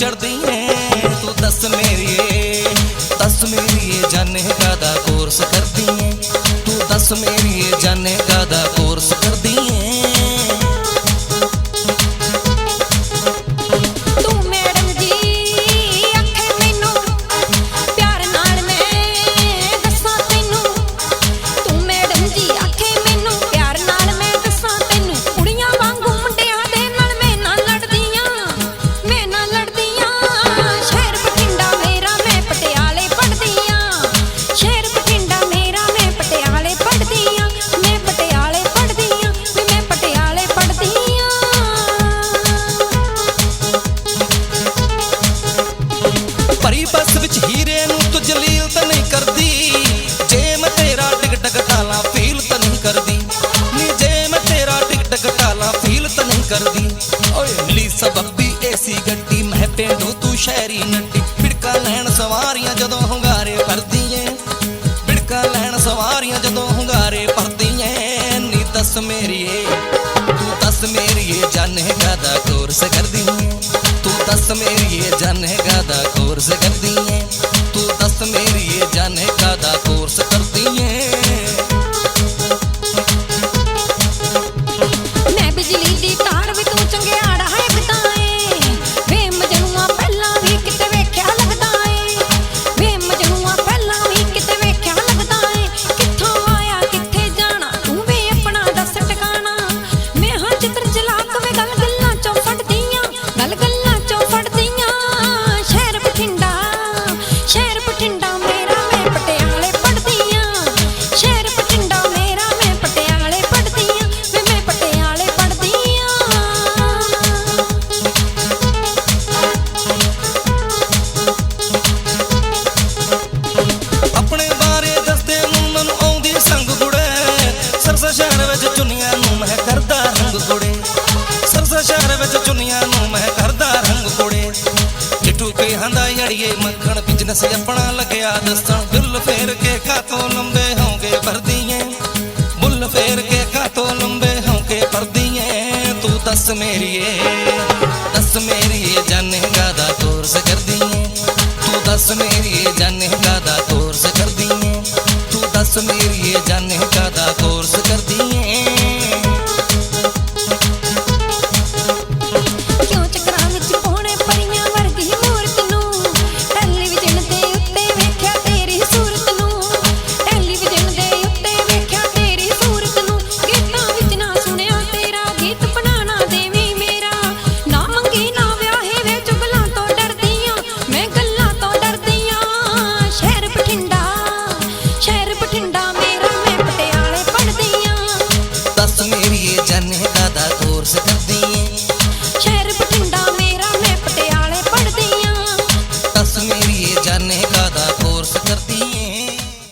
ਚੜਦੀ ਏ ਤੂੰ ਦੱਸ ਮੇਰੀਏ ਦੱਸ ਮੇਰੀਏ ਜਾਣੇ ਕਾਦਾ ਕੋਰਸ ਕਰਦੀ ਏ ਤੂੰ ਦੱਸ ਮੇਰੀਏ ਜਾਣੇ ਕਾਦਾ ਕੋਰਸ ਕਰਦੀ ਏ ਕਰਦੀ। ਓਏ ਮਿਲੀ ਸਬੱਬੀ ਏਸੀ ਗੱਡੀ, ਮੈਂ ਪਿੰਡੋਂ ਤੂੰ ਸ਼ਹਿਰੀ ਨੱਟੀ। ਬਿੜਕਾ ਲੈਣ ਸਵਾਰੀਆਂ ਜਦੋਂ ਹੁੰਗਾਰੇ ਭਰਦੀ ਏ ਬਿੜਕਾ ਲੈਣ ਸਵਾਰੀਆਂ ਜਦੋਂ ਹੁੰਗਾਰੇ ਭਰਦੀ ਏ ਨੀ ਦੱਸ ਮੇਰੀਏ, ਤੂੰ ਦੱਸ ਮੇਰੀਏ ਜਾਣੇ ਕਾਦਾ ਕੋਰਸ ਕਰਦੀ ਏ। ਤੂੰ ਦੱਸ ਮੇਰੀਏ ਜਾਣੇ ਕਾਦਾ ਕੋਰਸ ਕਰਦੀ ਏ। ਤੂੰ ਦੱਸ ਮੇਰੀਏ ਜਾਣੇ ਕਾਦਾ ਕੋਰਸ ਕਰਦੀ ਏ। ਕੇ ਹੰਦਾ ਅੜੀਏ ਮੱਖਣ ਬਿਜ਼ਨਸ ਆਪਣਾ ਲੱਗਿਆ ਦੱਸਣ ਬਿੱਲ ਫੇਰ ਕੇ ਕਾਤੋਂ ਲੰਬੇ ਹੋਗੇ ਵਰਦੀਆਂ ਬੁੱਲ ਫੇਰ ਕੇ ਕਾਤੋਂ ਲੰਬੇ ਹੋਗੇ ਵਰਦੀਆਂ ਤੂੰ ਦੱਸ ਮੇਰੀਏ ਦੱਸ ਮੇਰੀਏ ਜਾਣੇ